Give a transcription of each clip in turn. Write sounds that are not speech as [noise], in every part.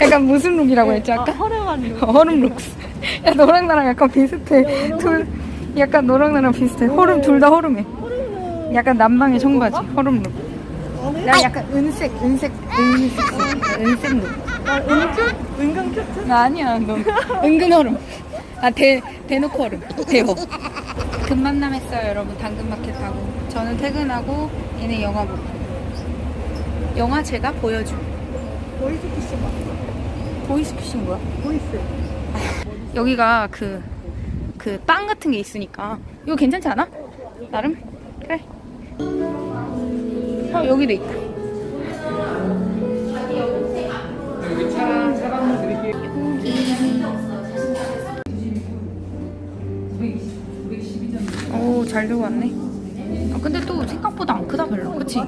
약간 무슨 룩이라고 했지 아까? 허름한 룩. 허름 룩. 야 너랑 나랑 약간 비슷해. 둘 약간 너랑 나랑 비슷해. 허름 둘 다 허름해. 약간 남방의 청바지 허름 룩. 나 약간 은색 은색 은색 은색 룩. 나 은큐? 은근 큐트? 나 아니야 너 은근 허름. 아 대 대놓고 허름. 대호. 금만남 했어요 여러분 당근마켓 하고. 저는 퇴근하고 얘네 영화 보고. 영화 제가 보여줘. 보이스피싱 맞어. 보이스피싱 뭐야? 보이스. 여기가 그, 그 빵 같은 게 있으니까. 이거 괜찮지 않아? 나름? 그래. 어, 여기도 있다. 오, 잘 들고 왔네. 아, 근데 또 생각보다 안 크다, 별로. 그치?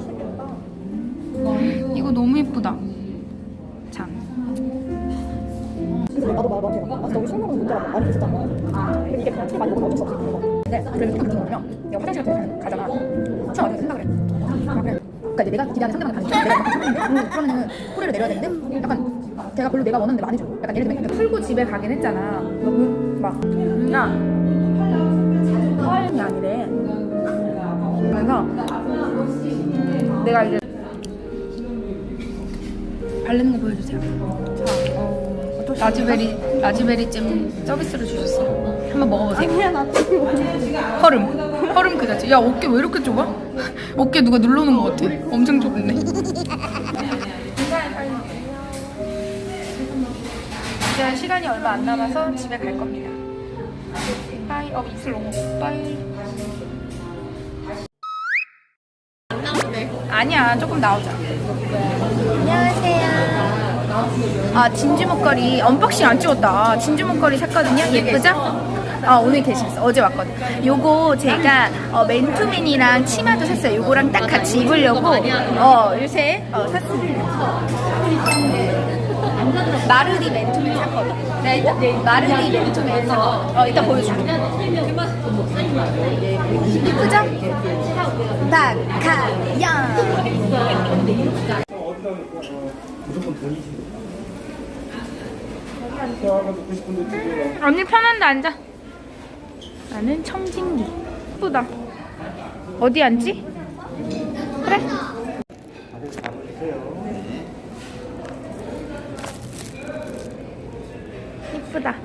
이거 너무 예쁘다. 나도 막 너한테 막, 아, 너무 술 먹는 많이 있었잖아. 근데 이게 그냥 술 많이 먹으면 어쩔 수 없지. 근데 그래서 딱 그러면 내가 화장실 같은 데 가잖아. 술 마시고 생각을 해. 아. 그러니까 이제 내가 기대하는 상대방이 아니니까 내가 약간 음, 그러면은 코레를 내려야 되는데 약간 걔가 별로 내가 원하는데 많이 줘. 약간 예를 들면 풀고 집에 가긴 했잖아. 너무 막, 나, 화음이 아니래. 그래서 내가 이제 바르는 거 보여주세요. 자, 어, 라즈베리, 라즈베리잼 서비스로 주셨어요. 한번 먹어보세요. 아니야 나 허름. 허름 그 자체. 야, 어깨 왜 이렇게 좁아? [laughs] 어깨 누가 눌러놓은 것 같아. 엄청 좁네. 이제 시간이 얼마 안 남아서 집에 갈 겁니다. 빠이, 어, 입술 너무 빠이. 아니야, 조금 나오자. 안녕하세요. 아, 진주 목걸이 언박싱 안 찍었다. 진주 목걸이 샀거든요. 예쁘죠? 아, 오늘 게시했어. 어제 왔거든. 요거 제가 어, 맨투맨이랑 치마도 샀어요. 요거랑 딱 같이 입으려고 어, 요새 어, 샀습니다. 마르디 맨투맨 샀거든. 네, 마르디 맨투맨에서 어, 이따 보여줄게. 이쁘죠? 박하연. 무조건 돈이지. 지금 언니 편한데 앉아. 나는 청진기. 예쁘다. 어디 앉지? 그래. 예쁘다.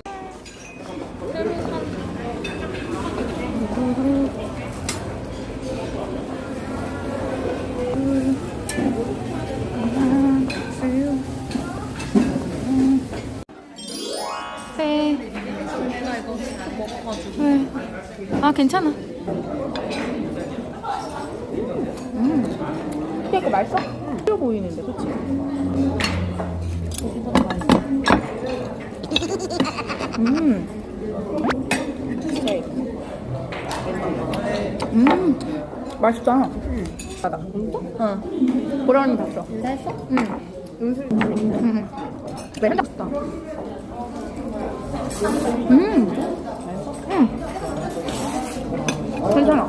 괜찮아. 음. 이거 맛있어? 필요 보이는데, 그렇지? 음. 음. 맛있다. 맞아. 응. 보라니 봤어. 진짜 했어? 응. 음술. 응. 왜 맛있다. 음. 음. 괜찮아.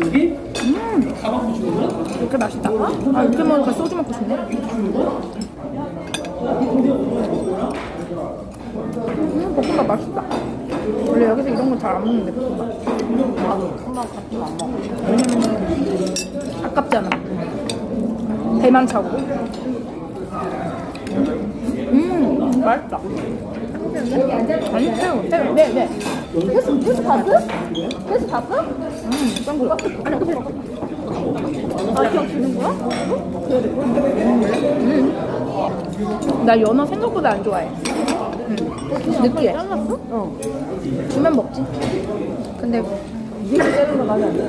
여기? 음. 가방 주는 거야? 이렇게 맛있다. 아, 이렇게 먹으니까 소주 먹고 싶네. 음, 볶음밥 맛있다. 원래 여기서 먹는데, 볶음밥. 나도 콩밥 같은 거안 먹어. 왜냐면 아깝잖아. 대만 차고. 음, 맛있다. 아니, 새우. 새우. 네, 네. 회수 봤어? 회수 봤어? 음, 짠 거. 아니 아 기억 주는 거야? 음. 나 연어 생각보다 안 좋아해. 음. 느끼해. 잘랐어? 어. 주면 먹지. 근데.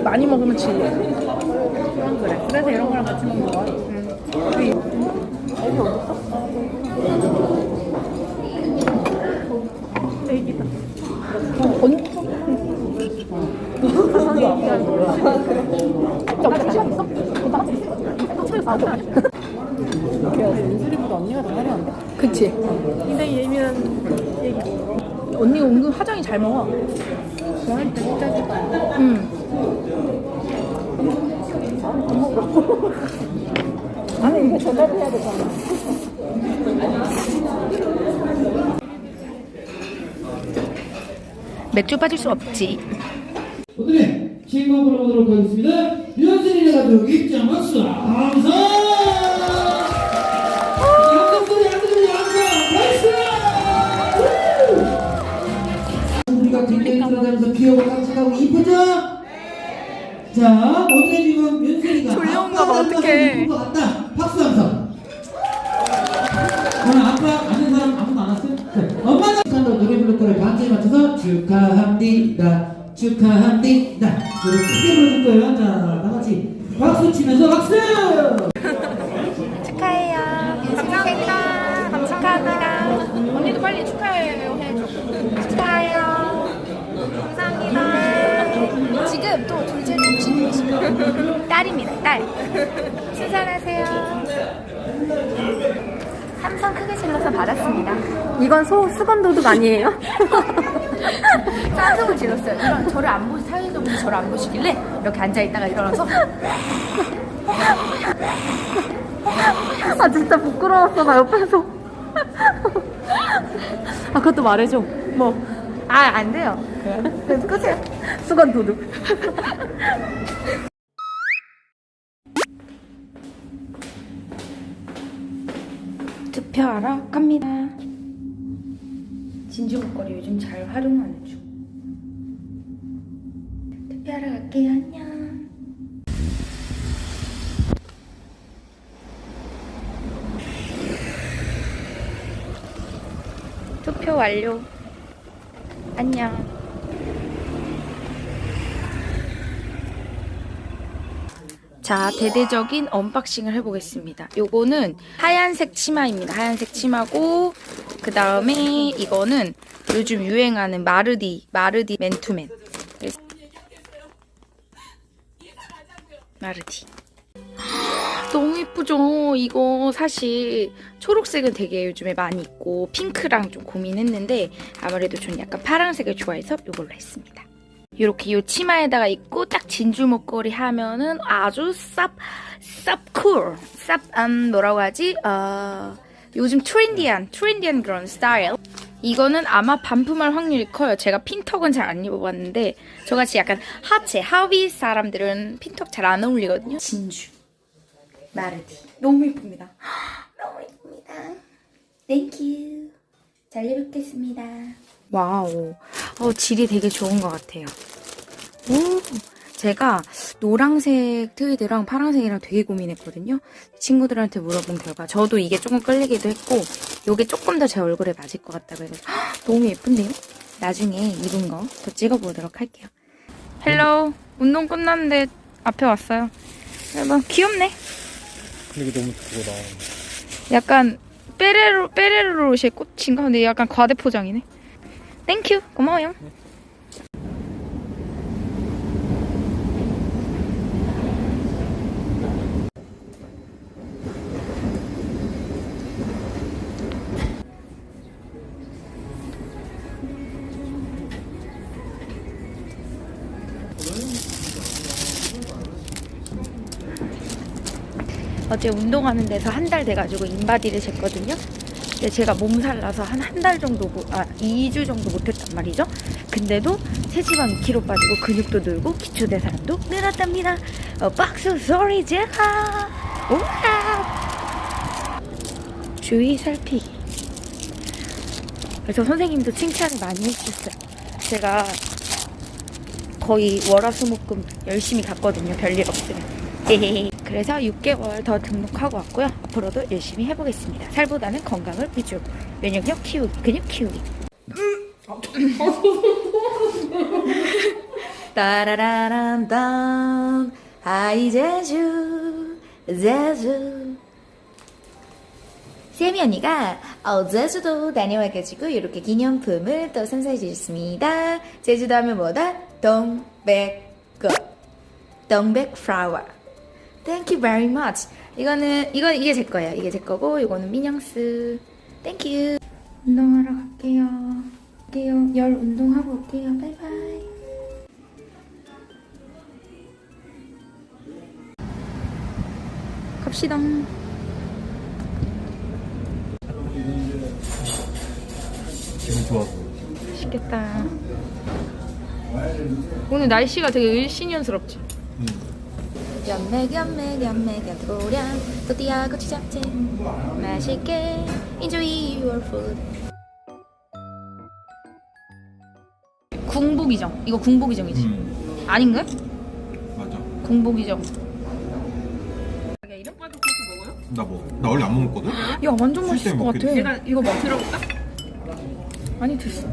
많이 먹으면 질려. 그건 그래. 그래서 이런 거랑 같이 먹는 거야. 음. 어딨어? 애기다. 언니? 아? 그치. 굉장히 예민한. 언니가 은근 화장이 잘 먹어. 좋아할 때 진짜 좋아. 응. 아니 이게 전달을 해야 되잖아. 맥주 빠질 수 없지. 오늘의 신곡 불러보도록 하겠습니다. 유현진이네 가족 입장 박수 감사. 깜찍하고 이쁘죠? 자 오늘의 주인공 윤슬이가 졸려온가 봐, 어떡해. 것 같다. 박수 감사. 오늘 아빠 아는 사람 아무도 안 왔어요? 네. 엄마가 축하한다고 노래 부를 거를 반주에 맞춰서 축하합니다 축하합니다 노래 크게 부르는 거예요 자 나같이 박수 치면서 박수 지금 또 둘째 중 딸입니다. 딸. 순산하세요. 삼성 크게 질러서 받았습니다. 이건 소 수건 도둑 아니에요? [laughs] 쌍성을 질렀어요. 이런 저를 안 보시 사회적으로 저를 안 보시길래 이렇게 앉아 있다가 일어나서 아 진짜 부끄러웠어 나 옆에서. 아 그것도 말해줘. 뭐 아 안 돼요. 그래서 끄세요. 수건 도둑. [laughs] 투표하러 갑니다. 진주 목걸이 요즘 잘 활용하는 중. 투표하러 갈게요. 안녕. 투표 완료. 안녕. 자, 대대적인 언박싱을 해보겠습니다. 요거는 하얀색 치마입니다. 하얀색 치마고, 그 다음에 이거는 요즘 유행하는 마르디, 마르디 맨투맨. 마르디. 너무 예쁘죠? 이거 사실 초록색은 되게 요즘에 많이 있고, 핑크랑 좀 고민했는데, 아무래도 저는 약간 파란색을 좋아해서 이걸로 했습니다. 이렇게 요 치마에다가 입고 딱 진주 목걸이 하면은 아주 쌉, 쌉쿨. 쌉, 음, 뭐라고 하지? 어, 요즘 트렌디한, 트렌디한 그런 스타일. 이거는 아마 반품할 확률이 커요. 제가 핀턱은 잘 안 입어봤는데, 저같이 약간 하체, 하위 사람들은 핀턱 잘 안 어울리거든요. 진주. 마르디. 너무 예쁩니다. [gasps] 너무 예쁩니다. 땡큐. 잘 입을겠습니다. 와우. 어, 질이 되게 좋은 것 같아요. 오, 제가 노란색 트위드랑 파란색이랑 되게 고민했거든요. 친구들한테 물어본 결과 저도 이게 조금 끌리기도 했고 이게 조금 더 제 얼굴에 맞을 것 같다고 해서 헉, [gasps] 너무 예쁜데요? 나중에 입은 거 더 찍어보도록 할게요. 헬로 운동 끝났는데 앞에 왔어요. 여러분 귀엽네. 근데 이게 너무 그거다. 약간 빼레로 빼레로로시의 꽃인가? 근데 약간 과대 포장이네. 땡큐 고마워요. 어제 운동하는 데서 한 달 돼가지고 인바디를 쟀거든요. 근데 제가 몸살 나서 한 한 달 정도, 못- 아, 2주 정도 못했단 말이죠. 근데도 체지방 2kg 빠지고 근육도 늘고 기초대사량도 늘었답니다. 어, 박수 소리 제가! 우와! 주의 살피기. 그래서 선생님도 칭찬을 많이 해주셨어요. 제가 거의 월화수목금 열심히 갔거든요. 별일 없으면. 그래서 6개월 더 등록하고 왔고요. 앞으로도 열심히 해보겠습니다. 살보다는 건강을 위주. 면역력 키우기, 근육 키우기. [laughs] 따라라란단 아이 제주 제주 세미 언니가 어, 제주도 다녀와가지고 이렇게 기념품을 또 선사해 주셨습니다. 제주도 하면 뭐다? 동백꽃, 동백 플라워. Thank you very much. 이거는 이거 이게 제 거예요. 이게 제 거고 이거는 미냥스. Thank you. 운동하러 갈게요. 갈게요. 열 운동하고 올게요. 바이바이. 갑시다. 기분 좋아서. 맛있겠다. 오늘 날씨가 되게 일신연스럽지? 연맥 연맥 연맥 연고량 또띠아 고추 잡채 맛있게 enjoy your food 궁복이정 이거 궁복이정이지 음. 아닌가? 맞아. 궁복이정 나 뭐? 나 원래 안 먹었거든? 야 완전 맛있을 것 먹게 같아 돼. 내가 이거 뭐 들어볼까? 아니 됐어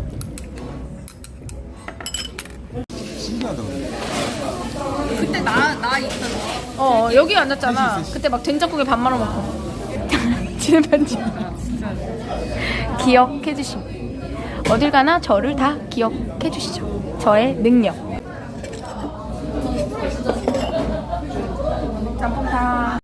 어 여기 앉았잖아. 그때 막 된장국에 밥 말아 먹고. 지는 편지. 기억해 주심. 어딜 가나 저를 다 기억해 주시죠. 저의 능력. 짬뽕탕.